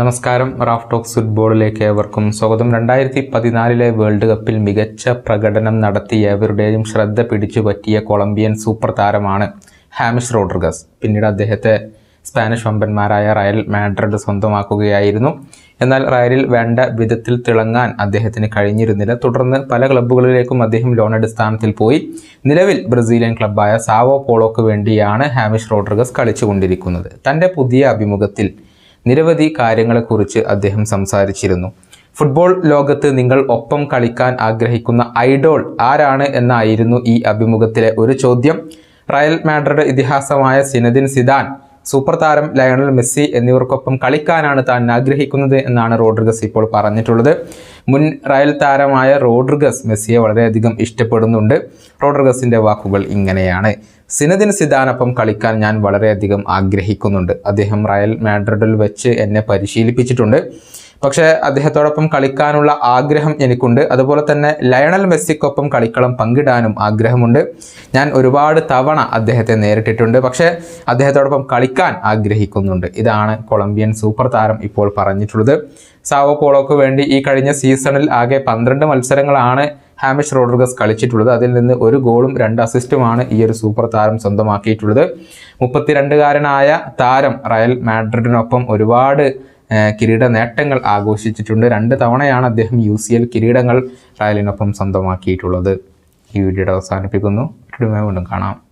നമസ്കാരം. Raf talks ഫുട്ബോളിലേക്ക് ഏവർക്കും സ്വാഗതം. രണ്ടായിരത്തി പതിനാലിലെ വേൾഡ് കപ്പിൽ മികച്ച പ്രകടനം നടത്തി ഏവരുടെയും ശ്രദ്ധ പിടിച്ചു പറ്റിയ കൊളംബിയൻ സൂപ്പർ താരമാണ് ഹാമിഷ് റോഡ്രിഗസ്. പിന്നീട് അദ്ദേഹത്തെ സ്പാനിഷ് വമ്പന്മാരായ റയൽ മാഡ്രിഡ് സ്വന്തമാക്കുകയായിരുന്നു. എന്നാൽ റയലിൽ വേണ്ട വിധത്തിൽ തിളങ്ങാൻ അദ്ദേഹത്തിന് കഴിഞ്ഞിരുന്നില്ല. തുടർന്ന് പല ക്ലബ്ബുകളിലേക്കും അദ്ദേഹം ലോൺ അടിസ്ഥാനത്തിൽ പോയി. നിലവിൽ ബ്രസീലിയൻ ക്ലബ്ബായ സാവോ പോളോക്ക് വേണ്ടിയാണ് ഹാമിഷ് റോഡ്രിഗസ് കളിച്ചുകൊണ്ടിരിക്കുന്നത്. തന്റെ പുതിയ അഭിമുഖത്തിൽ നിരവധി കാര്യങ്ങളെക്കുറിച്ച് അദ്ദേഹം സംസാരിച്ചിരുന്നു. ഫുട്ബോൾ ലോകത്ത് നിങ്ങൾ ഒപ്പം കളിക്കാൻ ആഗ്രഹിക്കുന്ന ഐഡോൾ ആരാണ് എന്നായിരുന്നു ഈ അഭിമുഖത്തിലെ ഒരു ചോദ്യം. റയൽ മാഡ്രിഡ് ഇതിഹാസമായ സിനദിൻ സിദാൻ സൂപ്പർ താരം ലയണൽ മെസ്സി എന്നിവർക്കൊപ്പം കളിക്കാനാണ് താൻ ആഗ്രഹിക്കുന്നത് എന്നാണ് റോഡ്രിഗസ് ഇപ്പോൾ പറഞ്ഞിട്ടുള്ളത്. മുൻ റയൽ താരമായ റോഡ്രിഗസ് മെസ്സിയെ വളരെയധികം ഇഷ്ടപ്പെടുന്നുണ്ട്. റോഡ്രിഗസിന്റെ വാക്കുകൾ ഇങ്ങനെയാണ്. സിനദിൻ സിദാനൊപ്പം കളിക്കാൻ ഞാൻ വളരെയധികം ആഗ്രഹിക്കുന്നുണ്ട്. അദ്ദേഹം റയൽ മാഡ്രിഡിൽ വെച്ച് എന്നെ പരിശീലിപ്പിച്ചിട്ടുണ്ട്. പക്ഷേ അദ്ദേഹത്തോടൊപ്പം കളിക്കാനുള്ള ആഗ്രഹം എനിക്കുണ്ട്. അതുപോലെ തന്നെ ലയണൽ മെസ്സിക്കൊപ്പം കളിക്കളം പങ്കിടാനും ആഗ്രഹമുണ്ട്. ഞാൻ ഒരുപാട് തവണ അദ്ദേഹത്തെ നേരിട്ടിട്ടുണ്ട്. പക്ഷേ അദ്ദേഹത്തോടൊപ്പം കളിക്കാൻ ആഗ്രഹിക്കുന്നുണ്ട്. ഇതാണ് കൊളംബിയൻ സൂപ്പർ താരം ഇപ്പോൾ പറഞ്ഞിട്ടുള്ളത്. സാവോ പോളോക്ക് വേണ്ടി ഈ കഴിഞ്ഞ സീസണിൽ ആകെ പന്ത്രണ്ട് മത്സരങ്ങളാണ് ഹാമിഷ് റോഡ്രിഗസ് കളിച്ചിട്ടുള്ളത്. അതിൽ നിന്ന് ഒരു ഗോളും രണ്ട് അസിസ്റ്റുമാണ് ഈ ഒരു സൂപ്പർ താരം സ്വന്തമാക്കിയിട്ടുള്ളത്. മുപ്പത്തിരണ്ടുകാരനായ താരം റയൽ മാഡ്രിഡിനൊപ്പം ഒരുപാട് കിരീട നേട്ടങ്ങൾ ആഘോഷിച്ചിട്ടുണ്ട്. രണ്ട് തവണയാണ് അദ്ദേഹം യു സി എൽ കിരീടങ്ങൾ റയലിനൊപ്പം സ്വന്തമാക്കിയിട്ടുള്ളത്. ഈ വീഡിയോയുടെ അവസാനിപ്പിക്കുന്നു. വീണ്ടും കാണാം.